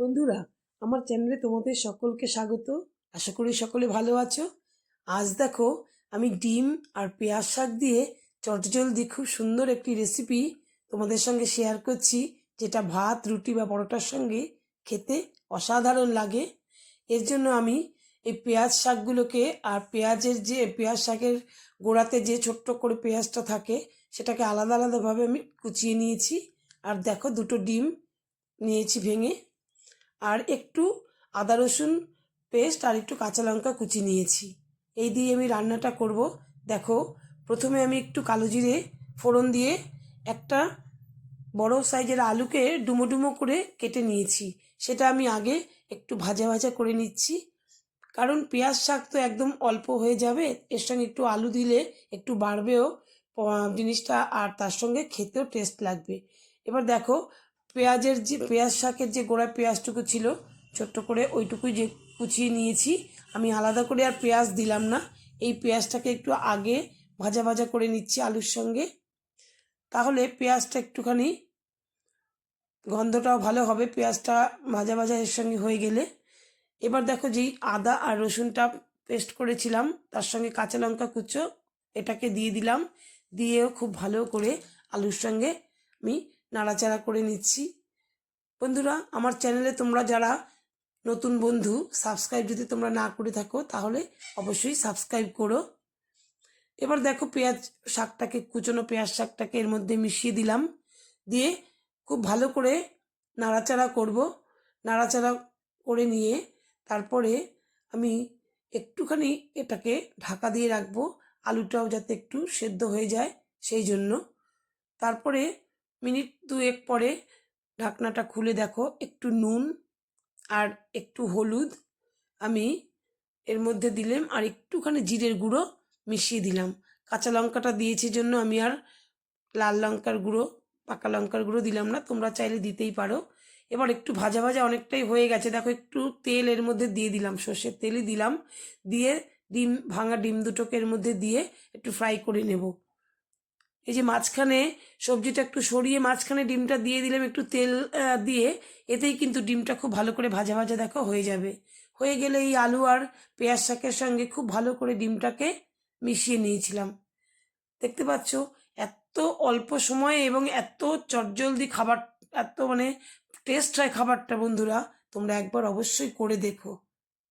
বন্ধুরা, আমার চ্যানেলে তোমাদের সকলকে স্বাগত। আশা করি সকলে ভালো আছো। আজ দেখো, আমি ডিম আর পেঁয়াজ শাক দিয়ে চটজলদি খুব সুন্দর একটি রেসিপি তোমাদের সঙ্গে শেয়ার করছি, যেটা ভাত, রুটি বা পরোটার সঙ্গে খেতে অসাধারণ লাগে। এর জন্য আমি এই পেঁয়াজ শাকগুলোকে আর পেঁয়াজের যে, পেঁয়াজ শাকের গোড়াতে যে ছোট্ট করে পেঁয়াজটা থাকে, সেটাকে আলাদা আলাদাভাবে আমি কুচিয়ে নিয়েছি। আর দেখো, দুটো ডিম নিয়েছি ভেঙে। আর একটু আদা রসুন পেস্ট আর একটু কাঁচা লঙ্কা কুচি নিয়েছি। এই দিয়ে আমি রান্নাটা করব। দেখো, প্রথমে আমি একটু কালো জিরে ফোড়ন দিয়ে একটা বড় সাইজের আলুকে ডুমো ডুমো করে কেটে নিয়েছি। সেটা আমি আগে একটু ভাজা ভাজা করে নিচ্ছি। কারণ পেঁয়াজ শাক তো একদম অল্প হয়ে যাবে, এর সঙ্গে একটু আলু দিলে একটু বাড়বেও জিনিসটা আর তার সঙ্গে খেতেও টেস্ট লাগবে। এবার দেখো পেঁয়াজের যে, পেঁয়াজ শাকের যে গোড়ায় পেঁয়াজটুকু ছিল, ছোট্ট করে ওইটুকুই যে কুচিয়ে নিয়েছি। আমি আলাদা করে আর পেঁয়াজ দিলাম না। এই পেঁয়াজটাকে একটু আগে ভাজা ভাজা করে নিচ্ছি আলুর সঙ্গে। তাহলে পেঁয়াজটা একটুখানি গন্ধটাও ভালো হবে, পেঁয়াজটা ভাজা ভাজা এর সঙ্গে হয়ে গেলে। এবার দেখো যেই আদা আর রসুনটা পেস্ট করেছিলাম, তার সঙ্গে কাঁচা লঙ্কা কুচো এটাকে দিয়ে দিলাম। দিয়েও খুব ভালো করে আলুর সঙ্গে আমি নাড়াচাড়া করে নিচ্ছি। বন্ধুরা, আমার চ্যানেলে তোমরা যারা নতুন বন্ধু সাবস্ক্রাইব যদি তোমরা না করে থাকো, তাহলে অবশ্যই সাবস্ক্রাইব করো। এবার দেখো পেঁয়াজ শাকটাকে, কুচনো পেঁয়াজ শাকটাকে এর মধ্যে মিশিয়ে দিলাম। দিয়ে খুব ভালো করে নাড়াচাড়া করব। নাড়াচাড়া করে নিয়ে তারপরে আমি একটুখানি এটাকে ঢাকা দিয়ে রাখব। আলুটাও যাতে একটু সেদ্ধ হয়ে যায়, সেই জন্য। তারপরে মিনিট দুয়েক পরে ঢাকনাটা খুলে দেখো, একটু নুন আর একটু হলুদ আমি এর মধ্যে দিলাম আর একটুখানি জিরের গুঁড়ো মিশিয়ে দিলাম। কাঁচা লঙ্কাটা দিয়েছি জন্য আমি আর লাল লঙ্কার গুঁড়ো, পাকা লঙ্কার গুঁড়ো দিলাম না, তোমরা চাইলে দিতেই পারো। এবার একটু ভাজা ভাজা অনেকটাই হয়ে গেছে, দেখো একটু তেল এর মধ্যে দিয়ে দিলাম, সর্ষের তেলই দিলাম, দিয়ে ডিম, ভাঙা ডিম দুটোকে এর মধ্যে দিয়ে একটু ফ্রাই করে নেব। এই যে মাঝখানে সবজিটা একটু সরিয়ে মাঝখানে ডিমটা দিয়ে দিলাম একটু তেল দিয়ে। এতেই কিন্তু ডিমটা খুব ভালো করে ভাজা ভাজা দেখো হয়ে যাবে। হয়ে গেলে এই আলু আর পেঁয়াজ শাকের সঙ্গে খুব ভালো করে ডিমটাকে মিশিয়ে নিয়েছিলাম। দেখতে পাচ্ছ? এত অল্প সময়ে এবং এত চটজলদি খাবার, এত মানে টেস্ট হয় খাবারটা বন্ধুরা, তোমরা একবার অবশ্যই করে দেখো।